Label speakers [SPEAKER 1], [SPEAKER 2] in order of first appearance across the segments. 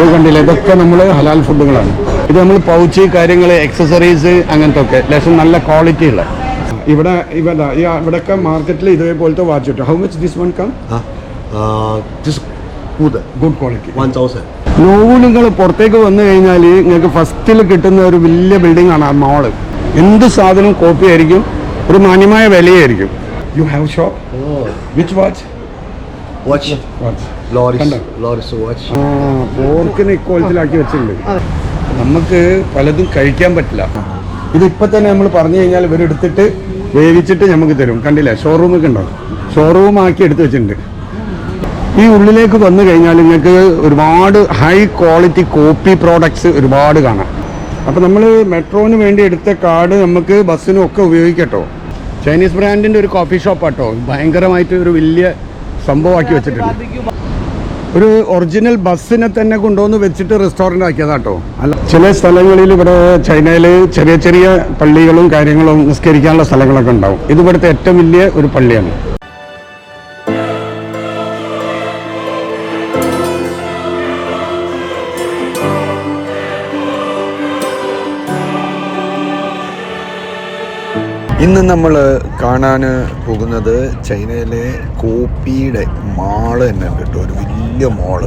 [SPEAKER 1] ഇത് കണ്ടില്ല? ഇതൊക്കെ നമ്മൾ ഹലാൽ ഫുഡുകളാണ് ഇത് നമ്മൾ പൗച്ച് കാര്യങ്ങൾ എക്സസറീസ് അങ്ങനത്തെ ഒക്കെ ലേശം നല്ല ക്വാളിറ്റി ഉള്ള. ഇവിടെ ഇവിടെ ഇവിടെയൊക്കെ മാർക്കറ്റിൽ ഇതേപോലത്തെ വാച്ച് കിട്ടും. How much this one come. Good quality
[SPEAKER 2] thousand.
[SPEAKER 1] നോവു നിങ്ങൾ പുറത്തേക്ക് വന്നു കഴിഞ്ഞാൽ നിങ്ങൾക്ക് ഫസ്റ്റിൽ കിട്ടുന്ന ഒരു വലിയ ബിൽഡിംഗ് ആണ് ആ മോൾ എന്ത് സാധനവും കോപ്പി ആയിരിക്കും? ഒരു മാന്യമായ വിലയായിരിക്കും. You have shop. Which watch watch watch പോർക്കിന് ഇക്കോളത്തിലാക്കി വെച്ചിട്ടുണ്ട്. നമുക്ക് പലതും കഴിക്കാൻ പറ്റില്ല. ഇതിപ്പോ തന്നെ നമ്മൾ പറഞ്ഞു കഴിഞ്ഞാൽ ഇവരെടുത്തിട്ട് വേവിച്ചിട്ട് നമുക്ക് തരും. കണ്ടില്ലേ? ഷോറൂമൊക്കെ ഉണ്ടോ? ഷോറൂം ആക്കി എടുത്തു വെച്ചിട്ടുണ്ട്. ഈ ഉള്ളിലേക്ക് വന്നു കഴിഞ്ഞാൽ നിങ്ങൾക്ക് ഒരുപാട് ഹൈ ക്വാളിറ്റി കോപ്പി പ്രോഡക്ട്സ് ഒരുപാട് കാണാം. അപ്പോൾ നമ്മൾ മെട്രോന് വേണ്ടി എടുത്ത കാർഡ് നമുക്ക് ബസ്സിനും ഒക്കെ ഉപയോഗിക്കട്ടോ. ചൈനീസ് ബ്രാൻഡിന്റെ ഒരു കോഫി ഷോപ്പാട്ടോ ഭയങ്കരമായിട്ട് ഒരു വലിയ സംഭവമാക്കി വെച്ചിട്ടുണ്ട്. ഒരു ഒറിജിനൽ ബസ്സിനെ തന്നെ കൊണ്ടുവന്ന് വെച്ചിട്ട് റെസ്റ്റോറന്റ് ആക്കിയതാട്ടോ. അല്ല ചില സ്ഥലങ്ങളിൽ ഇവിടെ ചൈനയിൽ ചെറിയ ചെറിയ പള്ളികളും കാര്യങ്ങളും നിസ്കരിക്കാനുള്ള സ്ഥലങ്ങളൊക്കെ ഉണ്ടാവും. ഇത് ഇവിടുത്തെ ഏറ്റവും വലിയ ഒരു പള്ളിയാണ്.
[SPEAKER 3] ഇന്ന് നമ്മൾ കാണാൻ പോകുന്നത് ചൈനയിലെ കോപ്പിയുടെ മാൾ തന്നെ കേട്ടോ ഒരു വലിയ മോൾ.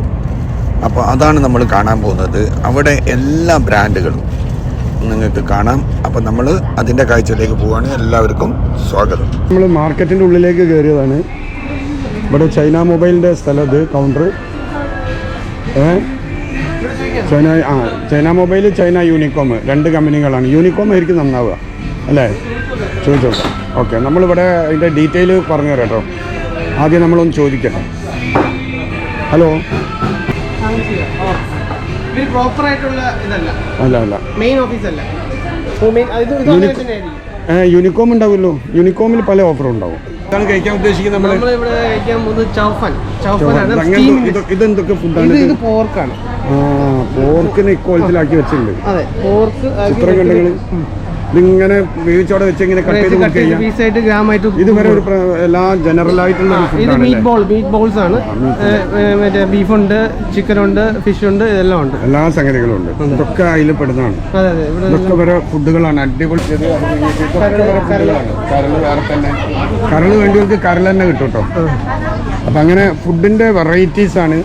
[SPEAKER 3] അപ്പോൾ അതാണ് നമ്മൾ കാണാൻ പോകുന്നത്. അവിടെ എല്ലാ ബ്രാൻഡുകളും നിങ്ങൾക്ക് കാണാം. അപ്പോൾ നമ്മൾ അതിന്റെ കാഴ്ചയിലേക്ക് പോവുകയാണ് എല്ലാവർക്കും സ്വാഗതം.
[SPEAKER 1] നമ്മൾ മാർക്കറ്റിന്റെ ഉള്ളിലേക്ക് കയറിയതാണ്. ഇവിടെ ചൈന മൊബൈലിന്റെ സ്ഥലം ഇത് കൗണ്ടർ ചൈന ആ ചൈന മൊബൈൽ ചൈന യൂണിക്കോം രണ്ട് കമ്പനികളാണ്. യൂണിക്കോം ആയിരിക്കും നന്നാവുക. അല്ലേ? ചോദിച്ചോ. ഓക്കെ നമ്മളിവിടെ അതിന്റെ ഡീറ്റെയിൽ പറഞ്ഞു തരാം കേട്ടോ. ആദ്യം നമ്മളൊന്ന് ചോദിക്കട്ടെ. ഹലോ? അല്ല അല്ല.
[SPEAKER 4] മെയിൻ ഓഫീസ് അല്ല.
[SPEAKER 1] യൂണിക്കോം ഉണ്ടാവുമല്ലോ. യൂണിക്കോമിൽ പല ഓഫറും ഉണ്ടാവും. ഇതാണ് കഴിക്കാൻ ഉദ്ദേശിക്കുന്നത് നമ്മൾ
[SPEAKER 4] ഇവിടെ കഴിക്കാൻ പോകുന്നത് ചൗഫൻ ചൗഫനാണ് സ്റ്റീം
[SPEAKER 1] ഇതെന്തൊക്കെ
[SPEAKER 4] ഇത്
[SPEAKER 1] ഫുഡാണ്
[SPEAKER 4] ഇത് പോർക്കാണ്
[SPEAKER 1] ആ പോർക്കിന് ഇക്കോളത്തിലാക്കി വെച്ചിട്ടുണ്ട്.
[SPEAKER 4] അതെ പോർക്ക്
[SPEAKER 1] ചിത്രം ഇതിങ്ങനെ വീഴ്ചയോടെ വെച്ച് ഇങ്ങനെ കട്ട് ചെയ്ത്
[SPEAKER 4] പീസായിട്ട് ഗ്രാമായിട്ട്
[SPEAKER 1] ഇത് വരെ ഒരു എല്ലാ ജനറൽ ആയിട്ടുള്ള
[SPEAKER 4] ഇത് മീറ്റ് ബോൾ മീറ്റ് ബോൾസ് ആണ് മറ്റേ ബീഫ് ഉണ്ട് ചിക്കൻ ഉണ്ട് ഫിഷ് ഉണ്ട് ഇതെല്ലാം ഉണ്ട്.
[SPEAKER 1] എല്ലാ സംഗതികളും ഉണ്ട്. ഇതൊക്കെ അതിൽ പെടുന്നതാണ്
[SPEAKER 4] അതെ അതെ ഇവിടെ
[SPEAKER 1] ഇതൊക്കെ വരെ ഫുഡുകളാണ് അടിപൊളി ചെയ്ത് കരൾ വേറെ തന്നെ. കരൾ വേണ്ടിയവർക്ക് കരൾ തന്നെ കിട്ടും കേട്ടോ. അപ്പം അങ്ങനെ ഫുഡിന്റെ വെറൈറ്റീസ് ആണ്.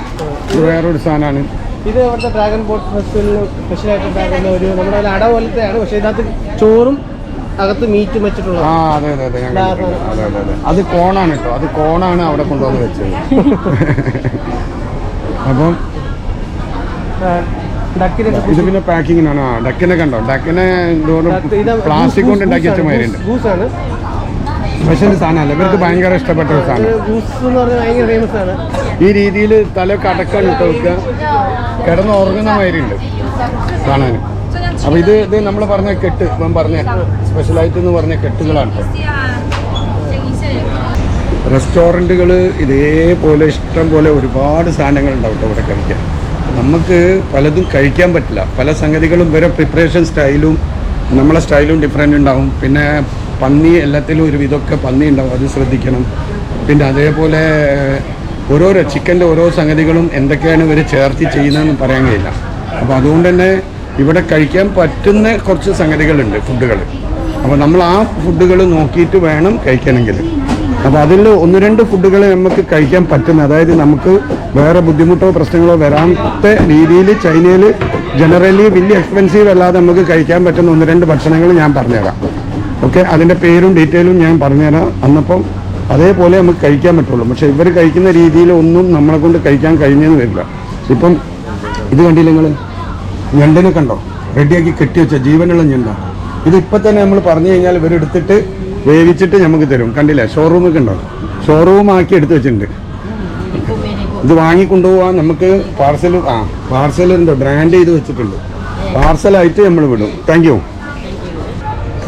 [SPEAKER 1] വേറൊരു സാധനമാണ്.
[SPEAKER 4] ഇത് ഇവിടുത്തെ ഡ്രാഗൺ ബോട്ട് ഫെസ്റ്റിവലിന് സ്പെഷ്യൽ ആയിട്ട് ഉണ്ടാക്കുന്ന ഒരു നമ്മുടെ അട പോലത്തെയാണ്. പക്ഷേ ഇതിനകത്ത് ചോറും അകത്ത് മീറ്റും വെച്ചിട്ടുള്ളത്
[SPEAKER 1] ആ അതെ അതെ അതെ. അതെ അതെ. അതെ അത് കോണാണ് കേട്ടോ അത് കോണാണ് അവിടെ കൊണ്ടുവന്ന് വെച്ചത്. അപ്പം ഇത് പിന്നെ പാക്കിങ്ങിനാണ് ആ ഡക്കിനെ കണ്ടോ? ഡക്കിനെ പ്ലാസ്റ്റിക് കൊണ്ട് ഉണ്ടാക്കി വെച്ച മാതിരിയുണ്ട്
[SPEAKER 4] ഗൂസാണ്
[SPEAKER 1] സ്പെഷ്യൽ സാധനമല്ല. ഇവർക്ക് ഭയങ്കര ഇഷ്ടപ്പെട്ട ഒരു സാധനം. ഈ രീതിയിൽ തല കടക്കാൻ ഇട്ട് വെക്കുക. കിടന്ന് ഉറങ്ങുന്ന മാതിരി ഉണ്ട് കാണാൻ. അപ്പൊ ഇത് ഇത് നമ്മൾ പറഞ്ഞ കെട്ട് ഞാൻ പറഞ്ഞ സ്പെഷ്യലായിട്ട് എന്ന് പറഞ്ഞ കെട്ടുകളാണ്. ട്ടോ. റെസ്റ്റോറന്റുകൾ ഇതേപോലെ ഇഷ്ടം പോലെ ഒരുപാട് സാധനങ്ങൾ ഉണ്ടാവും ഇവിടെ കഴിക്കാൻ. നമുക്ക് പലതും കഴിക്കാൻ പറ്റില്ല. പല സംഗതികളും വരെ പ്രിപ്പറേഷൻ സ്റ്റൈലും നമ്മളെ സ്റ്റൈലും ഡിഫറെന്റ് ഉണ്ടാവും. പിന്നെ പന്നി എല്ലാത്തിലും ഒരു വിധമൊക്കെ പന്നി ഉണ്ടാവും അത് ശ്രദ്ധിക്കണം. പിന്നെ അതേപോലെ ഓരോരോ ചിക്കന്റെ ഓരോ സംഗതികളും എന്തൊക്കെയാണ് ഇവർ ചേർത്ത് ചെയ്യുന്നതെന്ന് പറയാൻ കഴിയില്ല. അപ്പോൾ അതുകൊണ്ട് തന്നെ ഇവിടെ കഴിക്കാൻ പറ്റുന്ന കുറച്ച് സംഗതികളുണ്ട് ഫുഡുകൾ അപ്പോൾ നമ്മൾ ആ ഫുഡുകൾ നോക്കിയിട്ട് വേണം കഴിക്കണമെങ്കിൽ അപ്പോൾ അതിൽ ഒന്ന് രണ്ട് ഫുഡുകൾ നമുക്ക് കഴിക്കാൻ പറ്റുന്ന അതായത് നമുക്ക് വേറെ ബുദ്ധിമുട്ടോ പ്രശ്നങ്ങളോ വരാത്ത രീതിയിൽ ചൈനയിൽ ജനറലി വലിയ എക്സ്പെൻസീവ് അല്ലാതെ നമുക്ക് കഴിക്കാൻ പറ്റുന്ന ഒന്ന് രണ്ട് ഭക്ഷണങ്ങൾ ഞാൻ പറഞ്ഞുതരാം. ഓക്കെ? അതിന്റെ പേരും ഡീറ്റെയിലും ഞാൻ പറഞ്ഞുതരാം. അന്നപ്പം അതേപോലെ നമുക്ക് കഴിക്കാൻ പറ്റുള്ളൂ. പക്ഷേ ഇവർ കഴിക്കുന്ന രീതിയിലൊന്നും നമ്മളെ കൊണ്ട് കഴിക്കാൻ കഴിഞ്ഞെന്ന് വരില്ല. ഇപ്പം ഇത് കണ്ടില്ല നിങ്ങൾ ഞണ്ടിനെ കണ്ടോ? റെഡിയാക്കി കെട്ടിവെച്ച ജീവനുള്ള ഞണ്ട. ഇത് ഇപ്പം തന്നെ നമ്മൾ പറഞ്ഞു കഴിഞ്ഞാൽ ഇവരെടുത്തിട്ട് വേവിച്ചിട്ട് നമുക്ക് തരും. കണ്ടില്ലേ? ഷോറൂമൊക്കെ ഉണ്ടോ ഷോറൂം ആക്കി എടുത്ത് വെച്ചിട്ടുണ്ട്. ഇത് വാങ്ങിക്കൊണ്ടുപോകാൻ നമുക്ക് പാർസൽ ആ പാർസൽ എന്തോ ബ്രാൻഡ് ചെയ്ത് വെച്ചിട്ടുണ്ട്. പാർസലായിട്ട് നമ്മൾ വിടും. താങ്ക്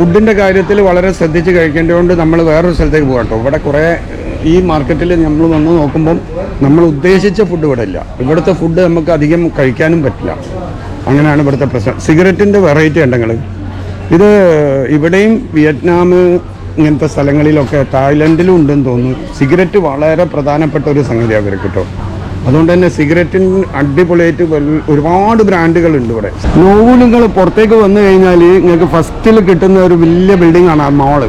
[SPEAKER 1] ഫുഡിന്റെ കാര്യത്തിൽ വളരെ ശ്രദ്ധിച്ച് കഴിക്കേണ്ടതുകൊണ്ട് നമ്മൾ വേറൊരു സ്ഥലത്തേക്ക് പോകാം കേട്ടോ. ഇവിടെ കുറേ ഈ മാർക്കറ്റിൽ നമ്മൾ വന്ന് നോക്കുമ്പം നമ്മൾ ഉദ്ദേശിച്ച ഫുഡ് ഇവിടെ ഇല്ല. ഇവിടുത്തെ ഫുഡ് നമുക്ക് അധികം കഴിക്കാനും പറ്റില്ല. അങ്ങനെയാണ് ഇവിടുത്തെ പ്രശ്നം. സിഗരറ്റിന്റെ വെറൈറ്റി ഉണ്ടെങ്കിൽ ഇത് ഇവിടെയും വിയറ്റ്നാം ഇങ്ങനത്തെ സ്ഥലങ്ങളിലൊക്കെ തായ്ലൻഡിലും ഉണ്ടെന്ന് തോന്നുന്നു. സിഗരറ്റ് വളരെ പ്രധാനപ്പെട്ട ഒരു സംഗതിയാണ് അവർക്ക് കേട്ടോ. അതുകൊണ്ട് തന്നെ സിഗരറ്റിന് അടിപൊളിയായിട്ട് ഒരുപാട് ബ്രാൻഡുകൾ ഉണ്ട് ഇവിടെ നോവലുകൾ പുറത്തേക്ക് വന്നു കഴിഞ്ഞാൽ നിങ്ങൾക്ക് ഫസ്റ്റിൽ കിട്ടുന്ന ഒരു വലിയ ബിൽഡിംഗ് ആണ് ആ മോൾ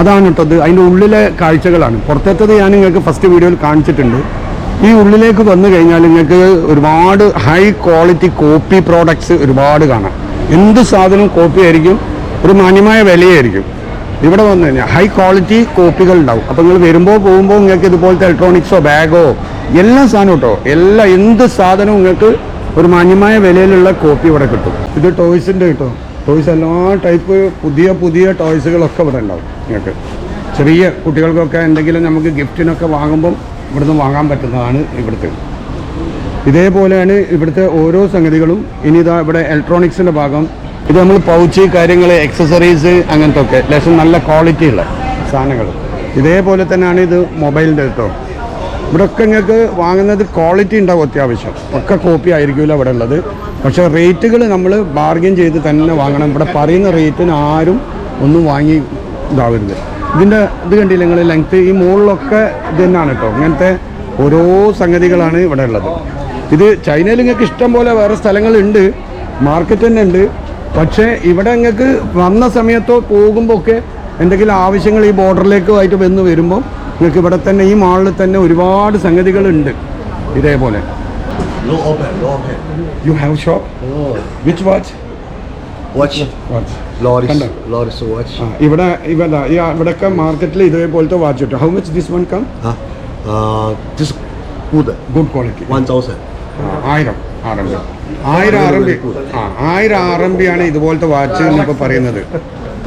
[SPEAKER 1] അതാണ് കേട്ടത് അതിന്റെ ഉള്ളിലെ കാഴ്ചകളാണ്. പുറത്തേത്തത് ഞാൻ നിങ്ങൾക്ക് ഫസ്റ്റ് വീഡിയോയിൽ കാണിച്ചിട്ടുണ്ട്. ഈ ഉള്ളിലേക്ക് വന്നു കഴിഞ്ഞാൽ നിങ്ങൾക്ക് ഒരുപാട് ഹൈ ക്വാളിറ്റി കോപ്പി പ്രോഡക്ട്സ് ഒരുപാട് കാണാം. എന്ത് സാധനവും കോപ്പി ആയിരിക്കും? ഒരു മാന്യമായ വിലയായിരിക്കും. ഇവിടെ വന്നു കഴിഞ്ഞാൽ ഹൈ ക്വാളിറ്റി കോപ്പികൾ ഉണ്ടാവും അപ്പോൾ നിങ്ങൾ വരുമ്പോൾ പോകുമ്പോൾ നിങ്ങൾക്ക് ഇതുപോലത്തെ ഇലക്ട്രോണിക്സോ ബാഗോ എല്ലാ സാധനവും കേട്ടോ എല്ലാ എന്ത് സാധനവും നിങ്ങൾക്ക് ഒരു മാന്യമായ വിലയിലുള്ള കോപ്പി ഇവിടെ കിട്ടും. ഇത് ടോയ്സിന്റെ കിട്ടും. ടോയ്സ് എല്ലാ ടൈപ്പ് പുതിയ പുതിയ ടോയ്സുകളൊക്കെ ഇവിടെ ഉണ്ടാവും നിങ്ങൾക്ക്. ചെറിയ കുട്ടികൾക്കൊക്കെ എന്തെങ്കിലും നമുക്ക് ഗിഫ്റ്റിനൊക്കെ വാങ്ങുമ്പം ഇവിടുന്ന് വാങ്ങാൻ പറ്റുന്നതാണ് ഇവിടുത്തെ. ഇതേപോലെയാണ് ഇവിടുത്തെ ഓരോ സംഗതികളും. ഇനി ഇതാ ഇവിടെ ഇലക്ട്രോണിക്സിന്റെ ഭാഗം. ഇത് നമ്മൾ പൗച്ച് കാര്യങ്ങൾ എക്സസറീസ് അങ്ങനത്തെ ഒക്കെ ലേശം നല്ല ക്വാളിറ്റിയുള്ള സാധനങ്ങൾ. ഇതേപോലെ തന്നെയാണ് ഇത് മൊബൈലിന്റെ കേട്ടോ. ഇവിടെ ഒക്കെ നിങ്ങൾക്ക് വാങ്ങുന്നത് ക്വാളിറ്റി ഉണ്ടാവും അത്യാവശ്യം. ഒക്കെ കോപ്പി ആയിരിക്കില്ല ഇവിടെ ഉള്ളത്. പക്ഷേ റേറ്റുകൾ നമ്മൾ ബാർഗെയിൻ ചെയ്ത് തന്നെ വാങ്ങണം. ഇവിടെ പറയുന്ന റേറ്റിന് ആരും ഒന്നും വാങ്ങി ഇതാവരുത്. ഇതിന്റെ ഇത് കണ്ടില്ല നിങ്ങൾ ലെങ്ത്ത് ഈ മുകളിലൊക്കെ ഇത് തന്നെയാണ് കേട്ടോ. ഇങ്ങനത്തെ ഓരോ സംഗതികളാണ് ഇവിടെ ഉള്ളത്. ഇത് ചൈനയിൽ നിങ്ങൾക്ക് ഇഷ്ടം പോലെ വേറെ സ്ഥലങ്ങളുണ്ട്. മാർക്കറ്റ് തന്നെ ഉണ്ട്. പക്ഷേ ഇവിടെ നിങ്ങൾക്ക് വന്ന സമയത്തോ പോകുമ്പോൾ ഒക്കെ എന്തെങ്കിലും ആവശ്യങ്ങൾ ഈ ബോർഡറിലേക്ക് ആയിട്ട് വന്ന് വരുമ്പോൾ നിങ്ങൾക്ക് ഇവിടെ തന്നെ ഈ മാളിൽ തന്നെ ഒരുപാട് സംഗതികളുണ്ട്. ഇതേപോലെ. You have shop. Which watch ഇവിടെ ഇവിടെ ഇവിടെയൊക്കെ മാർക്കറ്റിൽ ഇതേപോലത്തെ വാച്ച് കിട്ടും how much this one come. Good quality
[SPEAKER 2] one thousand
[SPEAKER 1] ആയിരം ബി ആയിരം ആർ എം ബി. ആ ആയിരം ആർ എം ബി ആണ് ഇതുപോലത്തെ വാച്ച് എന്നൊക്കെ പറയുന്നത്.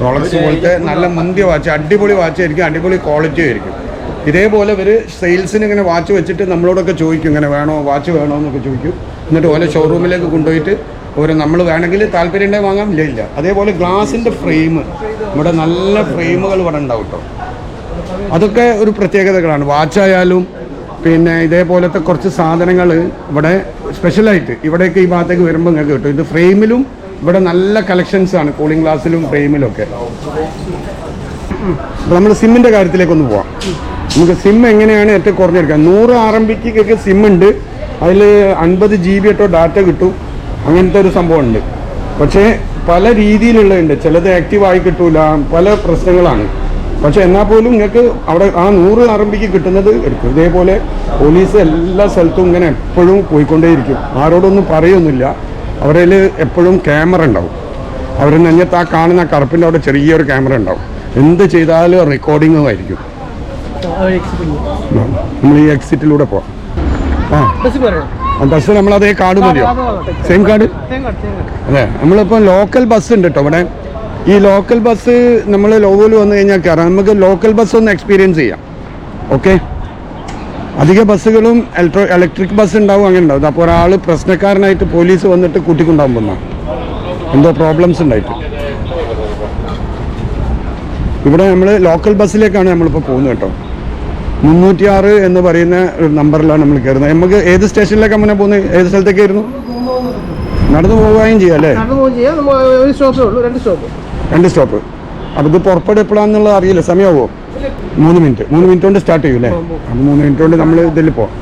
[SPEAKER 1] റോളക്സ് പോലത്തെ നല്ല മുന്തിയ വാച്ച് അടിപൊളി വാച്ച് ആയിരിക്കും അടിപൊളി ക്വാളിറ്റി ആയിരിക്കും. ഇതേപോലെ ഇവർ സെയിൽസിന് ഇങ്ങനെ വാച്ച് വെച്ചിട്ട് നമ്മളോടൊക്കെ ചോദിക്കും ഇങ്ങനെ വേണോ വാച്ച് വേണോ എന്നൊക്കെ ചോദിക്കും. എന്നിട്ട് ഓരോ ഷോറൂമിലേക്ക് കൊണ്ടുപോയിട്ട് ഓരോ നമ്മൾ വേണമെങ്കിൽ താല്പര്യം ഉണ്ടെങ്കിൽ വാങ്ങാം ഇല്ല ഇല്ല. അതേപോലെ ഗ്ലാസിന്റെ ഫ്രെയിം ഇവിടെ നല്ല ഫ്രെയിമുകൾ ഇവിടെ ഉണ്ടാവും കേട്ടോ അതൊക്കെ ഒരു പ്രത്യേകതകളാണ്. വാച്ചായാലും പിന്നെ ഇതേപോലത്തെ കുറച്ച് സാധനങ്ങൾ ഇവിടെ സ്പെഷ്യലായിട്ട് ഇവിടേക്ക് ഈ ഭാഗത്തേക്ക് വരുമ്പോൾ നിങ്ങൾക്ക് കിട്ടും. ഇത് ഫ്രെയിമിലും ഇവിടെ നല്ല കളക്ഷൻസ് ആണ്. കൂളിംഗ് ഗ്ലാസ്സിലും ഫ്രെയിമിലും ഒക്കെ. അപ്പോൾ നമ്മൾ സിമ്മിന്റെ കാര്യത്തിലേക്കൊന്ന് പോവാം. നമുക്ക് സിം എങ്ങനെയാണ് ഏറ്റവും കുറഞ്ഞെടുക്കുക? നൂറ് ആർ എം ബിക്കൊക്കെ സിം ഉണ്ട്. അതിൽ അൻപത് ജി ബി ഒട്ടോ ഡാറ്റ കിട്ടും. അങ്ങനത്തെ ഒരു സംഭവം ഉണ്ട് പക്ഷേ പല രീതിയിലുള്ളതുണ്ട്. ചിലത് ആക്റ്റീവ് ആയി കിട്ടൂല. പല പ്രശ്നങ്ങളാണ്. പക്ഷെ എന്നാൽ പോലും നിങ്ങൾക്ക് അവിടെ ആ നൂറ് ആർ കിട്ടുന്നത് എടുക്കും. ഇതേപോലെ പോലീസ് എല്ലാ സ്ഥലത്തും ഇങ്ങനെ എപ്പോഴും പോയിക്കൊണ്ടേയിരിക്കും. ആരോടൊന്നും പറയൊന്നുമില്ല. അവരിൽ എപ്പോഴും ക്യാമറ ഉണ്ടാവും. അവർ നെഞ്ഞത്ത് ആ കാണുന്ന കറുപ്പിന്റെ അവിടെ ചെറിയൊരു ക്യാമറ ഉണ്ടാവും. എന്ത് ചെയ്താലും റെക്കോർഡിങ്ങും ആയിരിക്കും. നമ്മൾ ഈ എക്സിറ്റിലൂടെ പോവാം. ആ. ബസ് നമ്മളതേ കാർഡ് മതിയോ? സെയിം കാർഡ് അതെ നമ്മളിപ്പോൾ ലോക്കൽ ബസ് ഉണ്ട് കേട്ടോ ഇവിടെ ഈ ലോക്കൽ ബസ് നമ്മൾ ലോഗോയിൽ വന്നു കഴിഞ്ഞാൽ കയറാം നമുക്ക് ലോക്കൽ ബസ് ഒന്ന് എക്സ്പീരിയൻസ് ചെയ്യാം. ഓക്കെ അധിക ബസ്സുകളും ഇലക്ട്രോ ഇലക്ട്രിക് ബസ് ഉണ്ടാവും അങ്ങനെ ഉണ്ടാവും. അപ്പോൾ ഒരാൾ പ്രശ്നക്കാരനായിട്ട് പോലീസ് വന്നിട്ട് കൂട്ടിക്കൊണ്ടാകും വന്നാൽ എന്തോ പ്രോബ്ലംസ് ഉണ്ടായിട്ട്. ഇവിടെ നമ്മൾ ലോക്കൽ ബസ്സിലേക്കാണ് നമ്മളിപ്പോൾ പോകുന്നത് കേട്ടോ. മുന്നൂറ്റി ആറ് എന്ന് പറയുന്ന ഒരു നമ്പറിലാണ് നമ്മൾ കയറുന്നത്. നമുക്ക് ഏത് സ്റ്റേഷനിലേക്ക് അങ്ങനെ പോകുന്നത്? ഏത് സ്ഥലത്തേക്കായിരുന്നു? നടന്നു പോവുകയും ചെയ്യാം അല്ലേ?
[SPEAKER 4] ഒരു സ്റ്റോപ്പേ ഉള്ളൂ. രണ്ട് സ്റ്റോപ്പ്
[SPEAKER 1] രണ്ട് സ്റ്റോപ്പ്. അപ്പോൾ ഇത് പുറപ്പെടെ എപ്പോഴാണെന്നുള്ളത് അറിയില്ല. സമയമാവോ മൂന്ന് മിനിറ്റ്. മൂന്ന് മിനിറ്റ് കൊണ്ട് സ്റ്റാർട്ട് ചെയ്യും അല്ലേ അപ്പോൾ മൂന്ന് മിനിറ്റ് കൊണ്ട് നമ്മൾ ഇതിൽ പോവാം.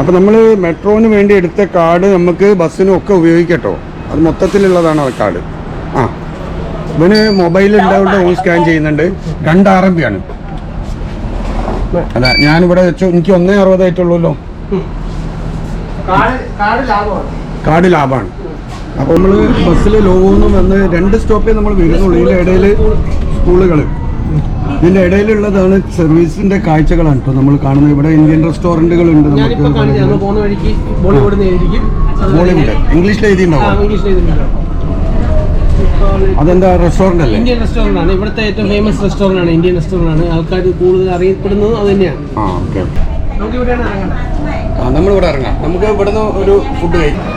[SPEAKER 1] അപ്പോൾ നമ്മൾ മെട്രോന് വേണ്ടി എടുത്ത കാർഡ് നമുക്ക് ബസ്സിനും ഒക്കെ ഉപയോഗിക്കട്ടോ. അത് മൊത്തത്തിലുള്ളതാണ് ആ കാർഡ്. ആ. ഇവന് മൊബൈൽ ഉണ്ടാവുകൊണ്ട് ഓൺ സ്കാൻ ചെയ്യുന്നുണ്ട്. രണ്ട് ആർ എം പി ആണ്. അല്ല ഞാനിവിടെ വെച്ചു. എനിക്ക് ഒന്നേ അറുപതായിട്ടുള്ളൂല്ലോ.
[SPEAKER 4] കാർഡ് ലാഭമാണ്.
[SPEAKER 1] അപ്പോൾ നമ്മൾ ബസ്സിൽ ലോകമെന്ന് വന്ന് രണ്ട് സ്റ്റോപ്പേ നമ്മൾ വരുന്നുള്ളൂ. ഇതിന്റെ ഇടയിൽ സ്കൂളുകൾ ഇതിന്റെ ഇടയിലുള്ളതാണ് സർവീസിന്റെ കാഴ്ചകളാണ് കേട്ടോ നമ്മൾ കാണുന്നത്. ഇവിടെ ഇന്ത്യൻ റെസ്റ്റോറന്റുകൾ ഉണ്ട്
[SPEAKER 4] നമ്മൾ
[SPEAKER 1] നമുക്ക്
[SPEAKER 4] ബോളിവുഡ്
[SPEAKER 1] ഇംഗ്ലീഷിൽ എഴുതിയിട്ടുണ്ടാവും? അതെന്താ റെസ്റ്റോറന്റ് അല്ലേ?
[SPEAKER 4] ഇന്ത്യൻ റെസ്റ്റോറന്റ് ആണ് ഇവിടുത്തെ ഏറ്റവും ഫേമസ് റെസ്റ്റോറന്റ് ആണ് ഇന്ത്യൻ റെസ്റ്റോറന്റ് ആണ് ആൾക്കാർ കൂടുതൽ അറിയപ്പെടുന്നത് അത് തന്നെയാണ്.
[SPEAKER 1] ആ ഓക്കെ.
[SPEAKER 4] നമുക്ക് ഇവിടെയാണ് ഇറങ്ങേണ്ടത്
[SPEAKER 1] ആ നമ്മളിവിടെ ഇറങ്ങാം. നമുക്ക് ഇവിടുന്ന് ഒരു ഫുഡ് കഴിക്കാം.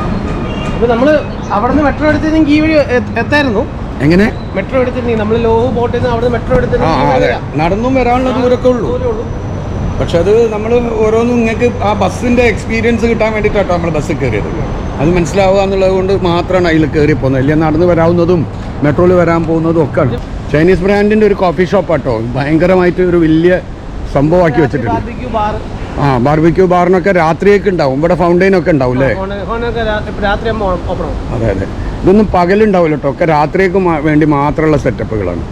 [SPEAKER 4] അപ്പോൾ നമ്മൾ അവിടുന്ന് മെട്രോ എടുത്തിരുന്നെങ്കിൽ ഈ വഴി എ- എത്തായിരുന്നു.
[SPEAKER 1] എങ്ങനെ?
[SPEAKER 4] മെട്രോ എടുത്തിരുന്നെങ്കിൽ നമ്മൾ ലോഹ ബോട്ടിൽ നിന്ന് അവിടെ മെട്രോ
[SPEAKER 1] ആ
[SPEAKER 4] എടുത്തിട്ടുണ്ടെങ്കിൽ
[SPEAKER 1] ആ, അതെ. നടന്നും വരാനുള്ള ദൂരമൊക്കെ ഉള്ളൂ. പക്ഷെ അത് നമ്മൾ ഓരോന്നും നിങ്ങൾക്ക് ആ ബസ്സിന്റെ എക്സ്പീരിയൻസ് കിട്ടാൻ വേണ്ടിയിട്ടാട്ടോ നമ്മൾ ബസ്സിൽ കയറിയത്. അത് മനസ്സിലാവുക എന്നുള്ളത് കൊണ്ട് മാത്രമാണ് അതിൽ കയറി പോകുന്നത്. ഇല്ലെങ്കിൽ നടന്ന് വരാവുന്നതും മെട്രോയിൽ വരാൻ പോകുന്നതും ഒക്കെ ആണ്. ചൈനീസ് ബ്രാൻഡിന്റെ ഒരു കോഫി ഷോപ്പ് ആട്ടോ. ഭയങ്കരമായിട്ട് ഒരു വലിയ സംഭവമാക്കി വെച്ചിട്ടുണ്ട്.
[SPEAKER 4] ബാർ
[SPEAKER 1] ആ ബാർബിക്യൂ ബാറിനൊക്കെ രാത്രിയൊക്കെ ഉണ്ടാവും. ഇവിടെ ഫൗണ്ടൈൻ ഒക്കെ ഉണ്ടാവും അല്ലേ അതെ അതെ. ഇതൊന്നും പകലുണ്ടാവില്ല കേട്ടോ ഒക്കെ രാത്രിയൊക്കെ വേണ്ടി മാത്രമുള്ള സെറ്റപ്പുകളാണ്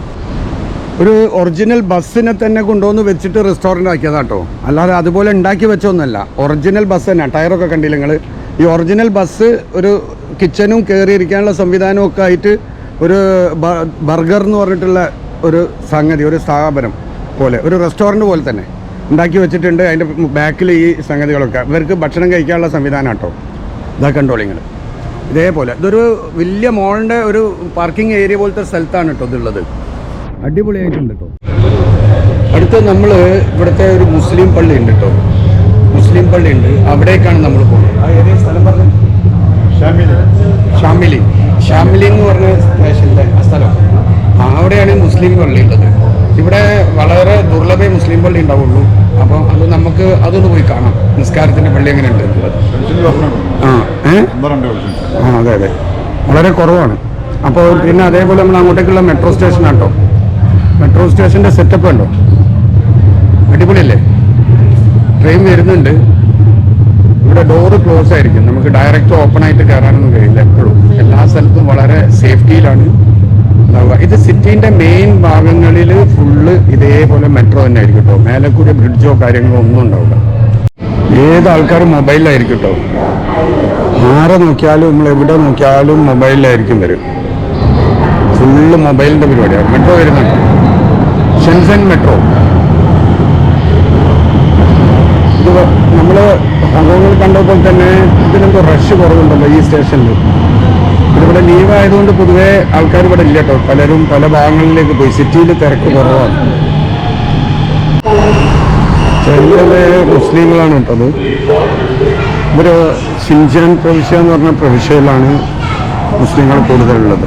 [SPEAKER 1] ഒരു ഒറിജിനൽ ബസ്സിനെ തന്നെ കൊണ്ടുവന്ന് വെച്ചിട്ട് റെസ്റ്റോറന്റ് ആക്കിയതാട്ടോ അല്ലാതെ അതുപോലെ ഉണ്ടാക്കി വെച്ചൊന്നുമല്ല ഒറിജിനൽ ബസ് തന്നെ. ടയറൊക്കെ കണ്ടില്ല നിങ്ങൾ ഈ ഒറിജിനൽ ബസ് ഒരു കിച്ചനും കയറിയിരിക്കാനുള്ള സംവിധാനവും ഒക്കെ ആയിട്ട് ഒരു ബർഗർ എന്ന് പറഞ്ഞിട്ടുള്ള ഒരു സംഗതി ഒരു സ്ഥാപനം പോലെ. ഒരു റെസ്റ്റോറന്റ് പോലെ തന്നെ. ഉണ്ടാക്കി വെച്ചിട്ടുണ്ട്. അതിന്റെ ബാക്കിൽ ഈ സംഗതികളൊക്കെ. ഇവർക്ക് ഭക്ഷണം കഴിക്കാനുള്ള സംവിധാനം കേട്ടോ ഇതാ കൺട്രോളിങ്ങിൽ ഇതേപോലെ. ഇതൊരു വലിയ മോളിന്റെ ഒരു പാർക്കിംഗ് ഏരിയ പോലത്തെ സ്ഥലത്താണ് കേട്ടോ ഇതുള്ളത്. അടിപൊളിയായിട്ടുണ്ട് കേട്ടോ. അടുത്ത് നമ്മൾ ഇവിടുത്തെ ഒരു മുസ്ലിം പള്ളി ഉണ്ട് കേട്ടോ. മുസ്ലിം പള്ളി ഉണ്ട്. അവിടേക്കാണ് നമ്മൾ പോകുന്നത്. സ്ഥലം പറഞ്ഞു? ഷാമിലി. ഷാമിലി. എന്ന് പറഞ്ഞ സ്റ്റേഷനിലെ സ്ഥലം. അവിടെയാണ് മുസ്ലിം പള്ളി ഉള്ളത്. ഇവിടെ വളരെ ദുർലഭേ മുസ്ലിം പള്ളി ഉണ്ടാവുള്ളൂ. അപ്പോൾ അത് നമുക്ക് അതൊന്ന് പോയി കാണാം. നിസ്കാരത്തിന്റെ പള്ളി എങ്ങനെയുണ്ട്? ഉണ്ട് ആ അതെ അതെ. വളരെ കുറവാണ്. അപ്പോൾ പിന്നെ അതേപോലെ നമ്മൾ അങ്ങോട്ടേക്കുള്ള മെട്രോ സ്റ്റേഷൻ ആട്ടോ. മെട്രോ സ്റ്റേഷന്റെ സെറ്റപ്പ് ഉണ്ടോ അടിപൊളിയല്ലേ? ട്രെയിൻ വരുന്നുണ്ട്. ഇവിടെ ഡോറ് ക്ലോസ് ആയിരിക്കും. നമുക്ക് ഡയറക്റ്റ് ഓപ്പൺ ആയിട്ട് കയറാനൊന്നും കഴിയില്ല എപ്പോഴും. എല്ലാ സ്ഥലത്തും വളരെ സേഫ്റ്റിയിലാണ് ഉണ്ടാവുക. ഇത് സിറ്റിന്റെ മെയിൻ ഭാഗങ്ങളിൽ ഫുള്ള് ഇതേപോലെ മെട്രോ തന്നെ ആയിരിക്കും കേട്ടോ. മേലെ കൂടി ബ്രിഡ്ജോ കാര്യങ്ങളോ ഒന്നും ഉണ്ടാവില്ല. ഏത് ആൾക്കാരും മൊബൈലിലായിരിക്കും കേട്ടോ. ആരെ നോക്കിയാലും നമ്മൾ എവിടെ നോക്കിയാലും മൊബൈലിലായിരിക്കും വരും ഫുള്ള് മൊബൈലിന്റെ പരിപാടിയാണ് മെട്രോ വരുന്നുണ്ട്. ഷെൻസൻ മെട്രോ ഇത് നമ്മൾ ഹോങ്കോങ്ങിൽ കണ്ടപ്പോൾ തന്നെ ഇതിനെന്തോ റഷ് കുറവുണ്ടല്ലോ ഈ സ്റ്റേഷനിൽ ഇതിവിടെ ലീവ് ആയതുകൊണ്ട് പൊതുവേ ആൾക്കാർ ഇവിടെ ഇല്ല കേട്ടോ പലരും പല ഭാഗങ്ങളിലേക്ക് പോയി. സിറ്റിയിൽ തിരക്ക് കുറവാണ്. ചെറിയത് മുസ്ലിങ്ങളാണ് കേട്ടത് ഇവർ സിൻജാൻ പ്രവിശ്യ എന്ന് പറഞ്ഞ പ്രവിശ്യയിലാണ് മുസ്ലിങ്ങൾ കൂടുതലുള്ളത്.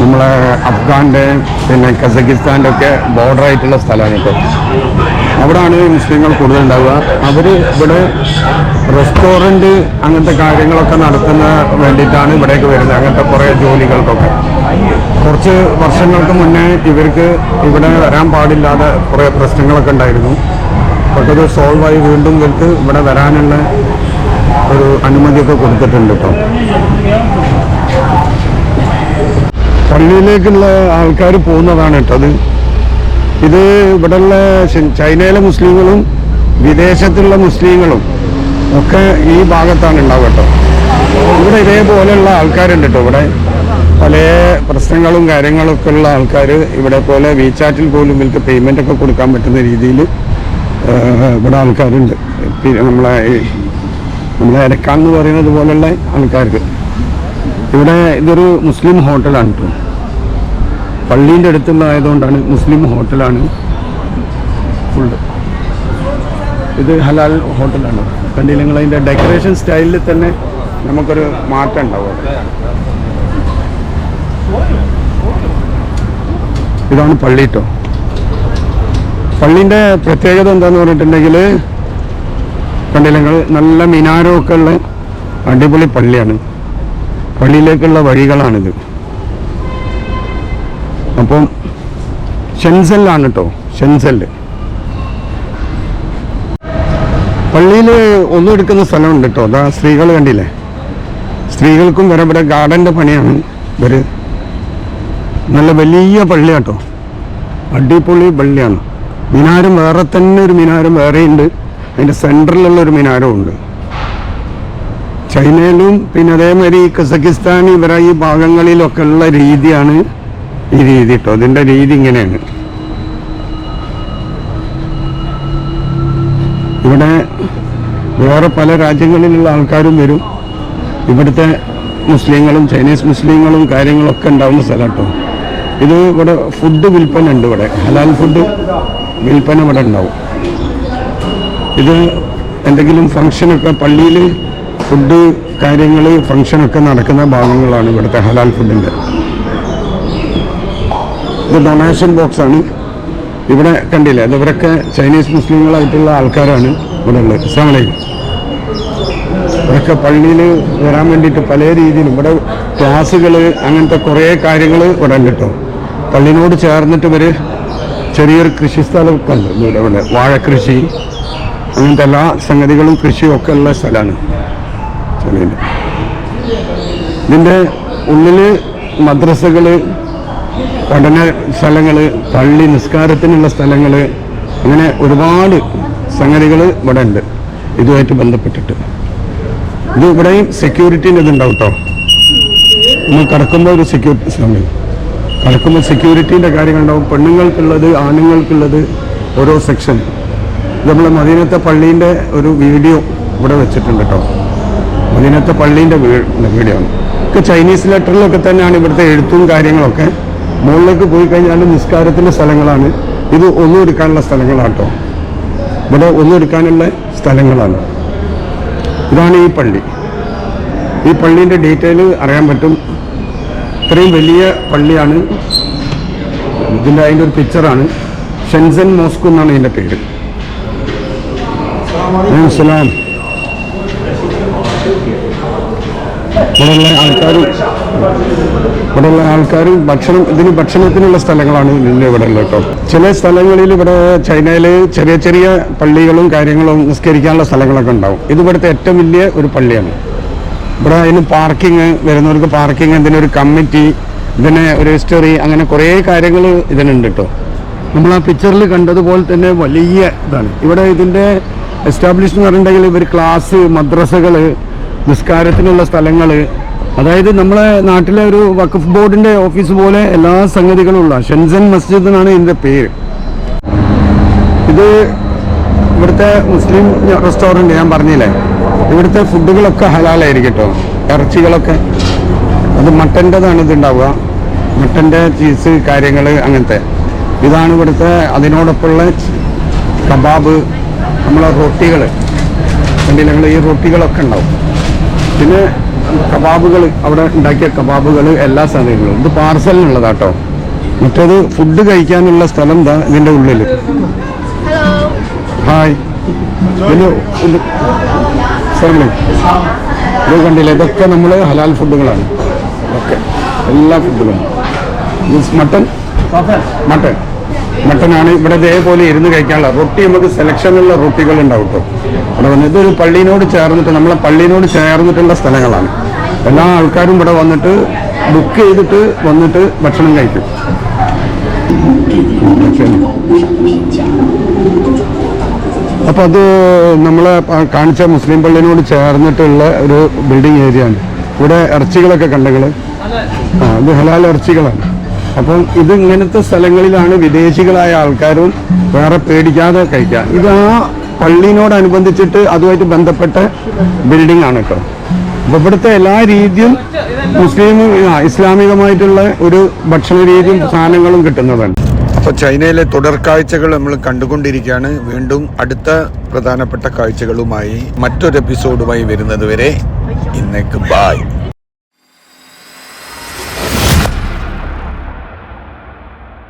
[SPEAKER 1] നമ്മളെ അഫ്ഗാന്റെ പിന്നെ കസക്കിസ്ഥാന്റെ ഒക്കെ ബോർഡറായിട്ടുള്ള സ്ഥലമാണ് ഇപ്പോൾ. അവിടെയാണ് മുസ്ലിങ്ങൾ കൂടുതൽ ഉണ്ടാവുക അവർ ഇവിടെ റെസ്റ്റോറന്റ് അങ്ങനത്തെ കാര്യങ്ങളൊക്കെ നടത്തുന്ന വേണ്ടിയിട്ടാണ് ഇവിടേക്ക് വരുന്നത്. അങ്ങനത്തെ കുറേ ജോലികൾക്കൊക്കെ. കുറച്ച് വർഷങ്ങൾക്ക് മുന്നേ ഇവർക്ക് ഇവിടെ വരാൻ പാടില്ലാതെ കുറേ പ്രശ്നങ്ങളൊക്കെ ഉണ്ടായിരുന്നു. പക്ഷെ അത് സോൾവായി വീണ്ടും ഇവർക്ക് ഇവിടെ വരാനുള്ള ഒരു അനുമതിയൊക്കെ കൊടുത്തിട്ടുണ്ട് കേട്ടോ പള്ളിയിലേക്കുള്ള ആൾക്കാർ പോകുന്നതാണ് കേട്ടത് ഇത് ഇവിടെയുള്ള ചൈനയിലെ മുസ്ലിങ്ങളും വിദേശത്തുള്ള മുസ്ലിങ്ങളും ഒക്കെ ഈ ഭാഗത്താണ് ഉണ്ടാവുക കേട്ടോ. ഇവിടെ ഇതേപോലെയുള്ള ആൾക്കാരുണ്ട് കേട്ടോ ഇവിടെ. പല പ്രശ്നങ്ങളും കാര്യങ്ങളൊക്കെ ഉള്ള ആൾക്കാർ ഇവിടെ പോലെ വീചാറ്റിൽ പോലും ഇവർക്ക് പേയ്മെന്റ് ഒക്കെ കൊടുക്കാൻ പറ്റുന്ന രീതിയിൽ ഇവിടെ ആൾക്കാരുണ്ട്. പിന്നെ നമ്മളെ നമ്മളെ എരക്കാന്ന് പറയുന്നത് പോലെയുള്ള ആൾക്കാർക്ക്. ഇവിടെ ഇതൊരു മുസ്ലിം ഹോട്ടലാണ് കേട്ടോ. പള്ളീന്റെ അടുത്തുള്ള ആയതുകൊണ്ടാണ് മുസ്ലിം ഹോട്ടലാണ് ഫുള്ള് ഇത് ഹലാൽ ഹോട്ടലാണ്. കണ്ടില്ല നിങ്ങൾ അതിന്റെ ഡെക്കറേഷൻ സ്റ്റൈലിൽ തന്നെ നമുക്കൊരു മാറ്റം ഉണ്ടാവും ഇതാണ് പള്ളി കേട്ടോ പള്ളീന്റെ പ്രത്യേകത എന്താന്ന് പറഞ്ഞിട്ടുണ്ടെങ്കിൽ കണ്ടില്ല നല്ല മിനാരമൊക്കെ ഉള്ള അടിപൊളി പള്ളിയാണ്. പള്ളിയിലേക്കുള്ള വഴികളാണിത്. അപ്പം ഷെൻസെല്ലാണ് കേട്ടോ ഷെൻസെല്ല് പള്ളിയിൽ ഒന്നും എടുക്കുന്ന സ്ഥലമുണ്ട് കേട്ടോ അതാ സ്ത്രീകൾ കണ്ടില്ലേ? സ്ത്രീകൾക്കും വരെ ഇവിടെ ഗാർഡന്റെ പണിയാണ് ഇവർ നല്ല വലിയ പള്ളിയാട്ടോ അടിപൊളി പള്ളിയാണ്. മിനാരം വേറെ തന്നെ ഒരു മിനാരം വേറെയുണ്ട് അതിന്റെ സെന്ററിലുള്ള ഒരു മിനാരമുണ്ട് ചൈനയിലും പിന്നെ അതേമാതിരി കസക്കിസ്ഥാൻ ഇവരെ ഈ ഭാഗങ്ങളിലൊക്കെ ഉള്ള രീതിയാണ് ഈ രീതി കേട്ടോ അതിന്റെ രീതി ഇങ്ങനെയാണ്. ഇവിടെ വേറെ പല രാജ്യങ്ങളിലുള്ള ആൾക്കാരും വരും. ഇവിടുത്തെ മുസ്ലിങ്ങളും ചൈനീസ് മുസ്ലിങ്ങളും കാര്യങ്ങളൊക്കെ ഉണ്ടാവുന്ന സ്ഥലം കേട്ടോ ഇത് ഇവിടെ ഫുഡ് വിൽപ്പന ഉണ്ട് ഇവിടെ. ഹലാൽ ഫുഡ് വിൽപ്പന ഇവിടെ ഉണ്ടാവും. ഇത് എന്തെങ്കിലും ഫങ്ഷനൊക്കെ പള്ളിയിൽ ഫുഡ് കാര്യങ്ങൾ ഫങ്ഷനൊക്കെ നടക്കുന്ന ഭാഗങ്ങളാണ് ഇവിടുത്തെ ഹലാൽ ഫുഡിന്റെ ഇത് ഡൊണേഷൻ ബോക്സാണ് ഇവിടെ കണ്ടില്ലേ ഇവരൊക്കെ ചൈനീസ് മുസ്ലിങ്ങളായിട്ടുള്ള ആൾക്കാരാണ് ഇവിടെ ഉള്ളത്. ഇസ്ലാമലൈക്കും ഇവരൊക്കെ പള്ളിയിൽ വരാൻ വേണ്ടിയിട്ട് പല രീതിയിൽ ഇവിടെ ക്ലാസ്സുകൾ അങ്ങനത്തെ കുറേ കാര്യങ്ങൾ ഇവിടെ കേട്ടോ. പള്ളിനോട് ചേർന്നിട്ട് ഇവർ ചെറിയൊരു കൃഷി സ്ഥലമൊക്കെ ഉണ്ട് ഇവിടെ ഇവിടെ വാഴക്കൃഷി അങ്ങനത്തെ എല്ലാ സംഗതികളും കൃഷിയും ഒക്കെ ഉള്ള സ്ഥലമാണ്. ഇതിന്റെ ഉള്ളിൽ മദ്രസകൾ പഠന സ്ഥലങ്ങൾ പള്ളി നിസ്കാരത്തിനുള്ള സ്ഥലങ്ങൾ അങ്ങനെ ഒരുപാട് സംഗതികൾ ഇവിടെ ഉണ്ട് ഇതുമായിട്ട് ബന്ധപ്പെട്ടിട്ട്. ഇത് ഇവിടെയും സെക്യൂരിറ്റീന്റെ ഇതുണ്ടാവും കേട്ടോ നമ്മൾ കടക്കുമ്പോൾ ഒരു സെക്യൂരിറ്റി സമയം കടക്കുമ്പോൾ സെക്യൂരിറ്റീന്റെ കാര്യങ്ങളുണ്ടാവും. പെണ്ണുങ്ങൾക്കുള്ളത് ആണുങ്ങൾക്കുള്ളത് ഓരോ സെക്ഷൻ നമ്മൾ മദീനത്തെ പള്ളീന്റെ ഒരു വീഡിയോ ഇവിടെ വെച്ചിട്ടുണ്ട് കേട്ടോ മദീനത്തെ പള്ളീന്റെ വീഡിയോ. ആണ് ഒക്കെ ചൈനീസ് ലെറ്ററിലൊക്കെ തന്നെയാണ് ഇവിടുത്തെ എഴുത്തും കാര്യങ്ങളൊക്കെ. മുകളിലേക്ക് പോയി കഴിഞ്ഞാൽ നിസ്കാരത്തിന്റെ സ്ഥലങ്ങളാണ്. ഇത് ഒന്നും എടുക്കാനുള്ള സ്ഥലങ്ങളാണ് കേട്ടോ ഇവിടെ ഒന്നും എടുക്കാനുള്ള സ്ഥലങ്ങളാണ്. ഇതാണ് ഈ പള്ളി. ഈ പള്ളീന്റെ ഡീറ്റെയിൽ അറിയാൻ പറ്റും. ഇത്രയും വലിയ പള്ളിയാണ്. ഇതിന്റെ അതിന്റെ ഒരു പിക്ചറാണ്. ഷെൻസൻ മോസ്ക് എന്നാണ് ഇതിന്റെ പേര്. അസ്സലാം ഇവിടെയുള്ള ആൾക്കാർ ഇവിടെയുള്ള ആൾക്കാർ ഭക്ഷണം ഇതിന് ഭക്ഷണത്തിനുള്ള സ്ഥലങ്ങളാണ് ഇതിന്റെ ഇവിടെ ഉള്ളത് കേട്ടോ. ചില സ്ഥലങ്ങളിൽ ഇവിടെ ചൈനയിൽ ചെറിയ ചെറിയ പള്ളികളും കാര്യങ്ങളും നിസ്കരിക്കാനുള്ള സ്ഥലങ്ങളൊക്കെ ഉണ്ടാവും. ഇത് ഇവിടുത്തെ ഏറ്റവും വലിയ ഒരു പള്ളിയാണ്. ഇവിടെ അതിന് പാർക്കിങ് വരുന്നവർക്ക് പാർക്കിംഗ് ഇതിനൊരു കമ്മിറ്റി ഇതിന് ഒരു ഹിസ്റ്ററി അങ്ങനെ കുറേ കാര്യങ്ങൾ ഇതിനുണ്ട് കേട്ടോ. നമ്മൾ ആ പിക്ചറിൽ കണ്ടതുപോലെ തന്നെ വലിയ ഇതാണ്. ഇവിടെ ഇതിന്റെ എസ്റ്റാബ്ലിഷ് എന്ന് പറഞ്ഞിട്ടുണ്ടെങ്കിൽ ഇവർ ക്ലാസ് മദ്രസകൾ നിസ്കാരത്തിനുള്ള സ്ഥലങ്ങൾ അതായത് നമ്മളെ നാട്ടിലെ ഒരു വഖഫ് ബോർഡിന്റെ ഓഫീസ് പോലെ എല്ലാ സംഗതികളും ഉള്ള ഷെൻസൻ മസ്ജിദ് എന്നാണ് ഇതിന്റെ പേര്. ഇത് ഇവിടുത്തെ മുസ്ലിം റെസ്റ്റോറന്റ് ഞാൻ പറഞ്ഞില്ലേ? ഇവിടുത്തെ ഫുഡുകളൊക്കെ ഹലാലായിരിക്കും കേട്ടോ ഇറച്ചികളൊക്കെ. അത് മട്ടന്റെതാണ് ഇത് ഉണ്ടാവുക. മട്ടന്റെ ചീസ് കാര്യങ്ങൾ അങ്ങനത്തെ. ഇതാണ് ഇവിടുത്തെ അതിനോടൊപ്പമുള്ള കബാബ് നമ്മളെ റൊട്ടികൾ കണ്ടില്ലെങ്കിൽ ഈ റൊട്ടികളൊക്കെ ഉണ്ടാവും. പിന്നെ കബാബുകൾ അവിടെ ഉണ്ടാക്കിയ കബാബുകൾ എല്ലാ സാധനങ്ങളും. ഇത് പാർസലിനുള്ളതാട്ടോ. മറ്റേത് ഫുഡ് കഴിക്കാനുള്ള സ്ഥലം എന്താ ഇതിന്റെ ഉള്ളിൽ ഹായ് ഇതിന് ഇത് കണ്ടില്ല? ഇതൊക്കെ നമ്മൾ ഹലാൽ ഫുഡുകളാണ്. ഓക്കെ എല്ലാ ഫുഡുകളും. മീൻസ് മട്ടൺ മട്ടൺ മട്ടനാണ് ഇവിടെ ഇതേപോലെ ഇരുന്ന് കഴിക്കാനുള്ള. റൊട്ടി നമുക്ക് സെലക്ഷനുള്ള റൊട്ടികൾ ഉണ്ടാവും കേട്ടോ അവിടെ വന്ന് ഇതൊരു പള്ളിനോട് ചേർന്നിട്ട് നമ്മളെ പള്ളിനോട് ചേർന്നിട്ടുള്ള സ്ഥലങ്ങളാണ്. എല്ലാ ആൾക്കാരും ഇവിടെ വന്നിട്ട് ബുക്ക് ചെയ്തിട്ട് വന്നിട്ട് ഭക്ഷണം കഴിക്കും. അപ്പോൾ അത് നമ്മളെ കാണിച്ച മുസ്ലിം പള്ളിനോട് ചേർന്നിട്ടുള്ള ഒരു ബിൽഡിംഗ് ഏരിയ ആണ്. ഇവിടെ ഇറച്ചികളൊക്കെ കണ്ടകൾ ആ ഇത് ഹലാൽ ഇറച്ചികളാണ്. അപ്പം ഇത് ഇങ്ങനത്തെ സ്ഥലങ്ങളിലാണ് വിദേശികളായ ആൾക്കാരും വേറെ പേടിക്കാതെ കഴിക്കുക. ഇത് ആ പള്ളിനോടനുബന്ധിച്ചിട്ട് അതുമായിട്ട് ബന്ധപ്പെട്ട ബിൽഡിംഗ് ആണ് കേട്ടോ. അപ്പോൾ ഇവിടുത്തെ എല്ലാ രീതിയും മുസ്ലിം ഇസ്ലാമികമായിട്ടുള്ള ഒരു ഭക്ഷണ രീതിയും സാധനങ്ങളും കിട്ടുന്നതാണ്.
[SPEAKER 3] അപ്പോൾ ചൈനയിലെ തുടർ കാഴ്ചകൾ നമ്മൾ കണ്ടുകൊണ്ടിരിക്കുകയാണ്. വീണ്ടും അടുത്ത പ്രധാനപ്പെട്ട കാഴ്ചകളുമായി മറ്റൊരു എപ്പിസോഡുമായി വരുന്നത് വരെ ഇന്നേക്ക് ബായ്